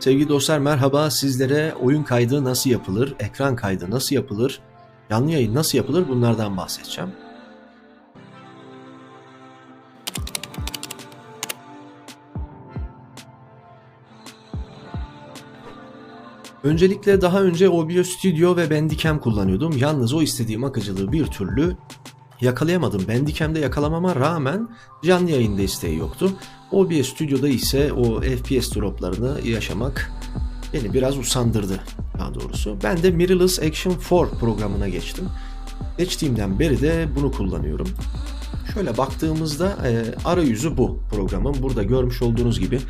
Sevgili dostlar merhaba sizlere oyun kaydı nasıl yapılır, ekran kaydı nasıl yapılır, canlı yayın nasıl yapılır bunlardan bahsedeceğim. Öncelikle daha önce OBS Studio ve Bandicam kullanıyordum. Yalnız o istediğim akıcılığı bir türlü yakalayamadım. Bandicam'de yakalamama rağmen canlı yayın desteği yoktu. OBS Studio'da ise o FPS droplarını yaşamak beni biraz usandırdı daha doğrusu. Ben de Mirrorless Action 4 programına geçtim. Geçtiğimden beri de bunu kullanıyorum. Şöyle baktığımızda e, arayüzü bu programın. Burada görmüş olduğunuz gibi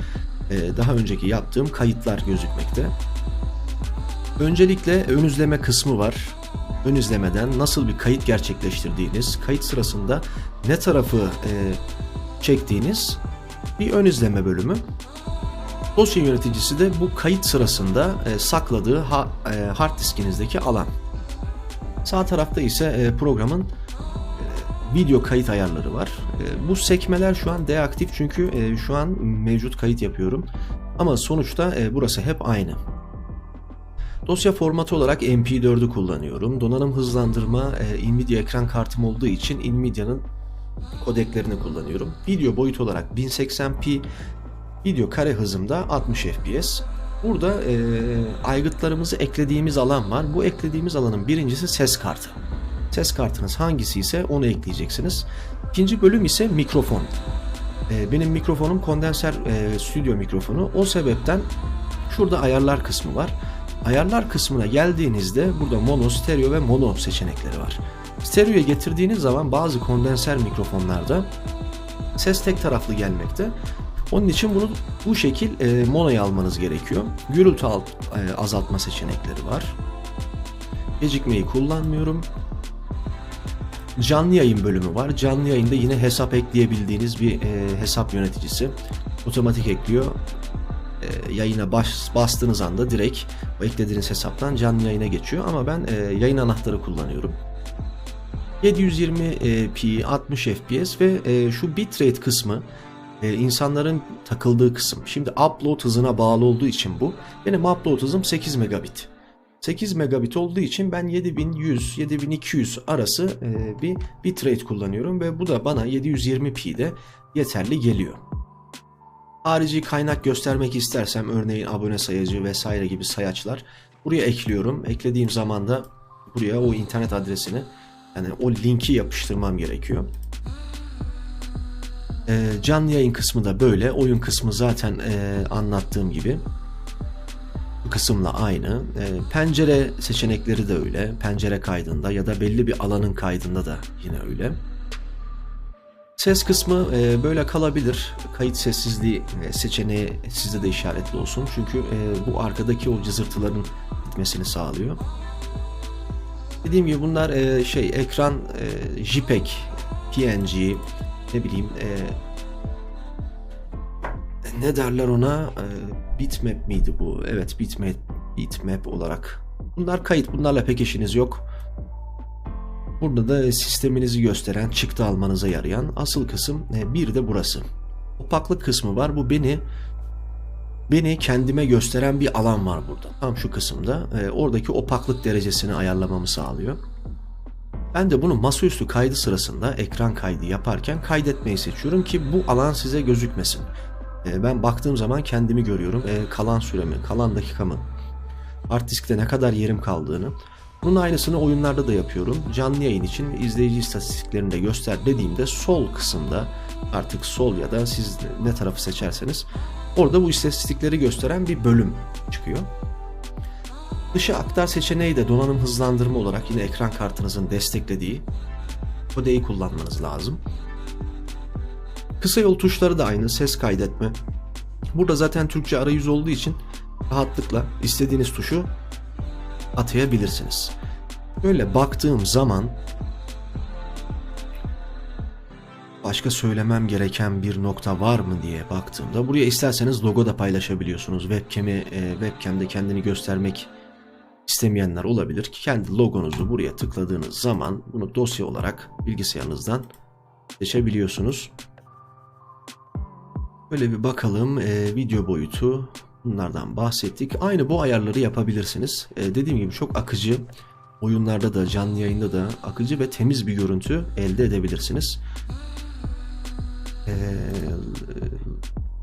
e, daha önceki yaptığım kayıtlar gözükmekte. Öncelikle ön izleme kısmı var. Ön izlemeden nasıl bir kayıt gerçekleştirdiğiniz, kayıt sırasında ne tarafı e, çektiğiniz bir ön izleme bölümü. Dosya yöneticisi de bu kayıt sırasında e, sakladığı ha, e, hard diskinizdeki alan. Sağ tarafta ise e, programın e, video kayıt ayarları var. E, bu sekmeler şu an deaktif çünkü e, şu an mevcut kayıt yapıyorum. Ama sonuçta burası hep aynı. Dosya formatı olarak MP4'ü kullanıyorum. Donanım hızlandırma e, Nvidia ekran kartım olduğu için Nvidia'nın kodeklerini kullanıyorum. Video boyut olarak 1080p, video kare hızımda 60 fps. Burada e, aygıtlarımızı eklediğimiz alan var. Bu eklediğimiz alanın birincisi ses kartı. Ses kartınız hangisi ise onu ekleyeceksiniz. İkinci bölüm ise mikrofon. E, benim mikrofonum kondenser e, stüdyo mikrofonu. O sebepten şurada ayarlar kısmı var. Ayarlar kısmına geldiğinizde burada mono, stereo ve mono seçenekleri var. Stereo'ya getirdiğiniz zaman bazı kondenser mikrofonlarda ses tek taraflı gelmekte. Onun için bunu bu şekil e, monoya almanız gerekiyor. Gürültü alt, e, azaltma seçenekleri var. Gecikmeyi kullanmıyorum. Canlı yayın bölümü var. Canlı yayında yine hesap ekleyebildiğiniz bir e, hesap yöneticisi. Otomatik ekliyor. E, yayına baş, bastığınız anda direkt o eklediğiniz hesaptan canlı yayına geçiyor. Ama ben e, yayın anahtarı kullanıyorum. 720p 60 fps ve e, şu bitrate kısmı e, insanların takıldığı kısım. Şimdi upload hızına bağlı olduğu için bu. Benim upload hızım 8 megabit. 8 megabit olduğu için ben 7100 7200 arası e, bir bitrate kullanıyorum ve bu da bana 720p'de yeterli geliyor. Harici kaynak göstermek istersem örneğin abone sayacı vesaire gibi sayaçlar buraya ekliyorum. Eklediğim zaman da buraya o internet adresini yani o linki yapıştırmam gerekiyor. Ee, canlı yayın kısmı da böyle. Oyun kısmı zaten e, anlattığım gibi. Bu kısımla aynı. E, pencere seçenekleri de öyle. Pencere kaydında ya da belli bir alanın kaydında da yine öyle. Ses kısmı e, böyle kalabilir. Kayıt sessizliği e, seçeneği sizde de işaretli olsun. Çünkü e, bu arkadaki o cızırtıların gitmesini sağlıyor. Dediğim gibi bunlar e, şey ekran e, JPEG, PNG, ne bileyim e, ne derler ona e, bitmap miydi bu? Evet bitmap, bitmap olarak. Bunlar kayıt. Bunlarla pek işiniz yok. Burada da sisteminizi gösteren, çıktı almanıza yarayan asıl kısım e, bir de burası. Opaklık kısmı var. Bu beni beni kendime gösteren bir alan var burada. Tam şu kısımda. E, oradaki opaklık derecesini ayarlamamı sağlıyor. Ben de bunu masaüstü kaydı sırasında ekran kaydı yaparken kaydetmeyi seçiyorum ki bu alan size gözükmesin. E, ben baktığım zaman kendimi görüyorum. Kalan süremi, kalan dakikamı, hard diskte ne kadar yerim kaldığını. Bunun aynısını oyunlarda da yapıyorum. Canlı yayın için izleyici istatistiklerini de göster dediğimde sol kısımda artık sol ya da siz ne tarafı seçerseniz orada bu istatistikleri gösteren bir bölüm çıkıyor. Dışa aktar seçeneği de donanım hızlandırma olarak yine ekran kartınızın desteklediği kodeyi kullanmanız lazım. Kısa yol tuşları da aynı ses kaydetme. Burada zaten Türkçe arayüz olduğu için rahatlıkla istediğiniz tuşu atayabilirsiniz. Böyle baktığım zaman başka söylemem gereken bir nokta var mı diye baktığımda buraya isterseniz logo da paylaşabiliyorsunuz. Webcam'i e, webcam'de kendini göstermek istemeyenler olabilir. Kendi logonuzu buraya tıkladığınız zaman bunu dosya olarak bilgisayarınızdan seçebiliyorsunuz. Böyle bir bakalım e, video boyutu Bunlardan bahsettik. Aynı bu ayarları yapabilirsiniz. Ee, dediğim gibi çok akıcı. Oyunlarda da canlı yayında da akıcı ve temiz bir görüntü elde edebilirsiniz. Ee,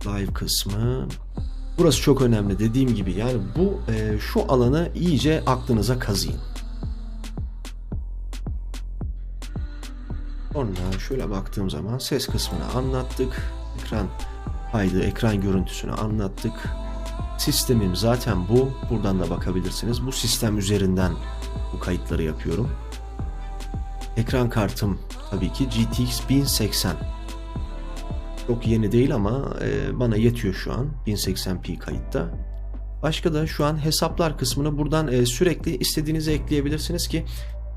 live kısmı. Burası çok önemli dediğim gibi yani bu e, şu alanı iyice aklınıza kazıyın. Sonra şöyle baktığım zaman ses kısmını anlattık. Ekran kaydı, ekran görüntüsünü anlattık. Sistemim zaten bu. Buradan da bakabilirsiniz. Bu sistem üzerinden bu kayıtları yapıyorum. Ekran kartım tabii ki GTX 1080. Çok yeni değil ama e, bana yetiyor şu an 1080p kayıtta. Başka da şu an hesaplar kısmını buradan e, sürekli istediğinizi ekleyebilirsiniz ki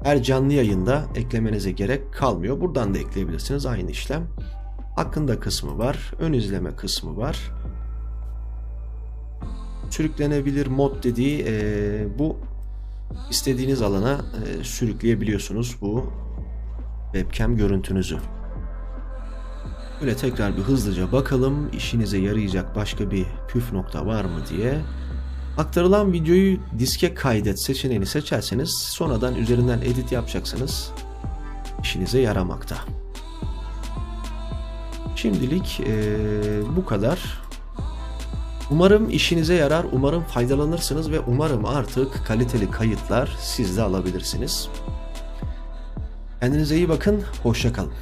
her canlı yayında eklemenize gerek kalmıyor. Buradan da ekleyebilirsiniz aynı işlem. Hakkında kısmı var. Ön izleme kısmı var. Sürüklenebilir mod dediği e, bu istediğiniz alana e, sürükleyebiliyorsunuz bu webcam görüntünüzü. Böyle tekrar bir hızlıca bakalım işinize yarayacak başka bir püf nokta var mı diye. Aktarılan videoyu diske kaydet seçeneğini seçerseniz sonradan üzerinden edit yapacaksınız. İşinize yaramakta. Şimdilik eee, bu kadar. Umarım işinize yarar, umarım faydalanırsınız ve umarım artık kaliteli kayıtlar siz de alabilirsiniz. Kendinize iyi bakın, hoşça kalın.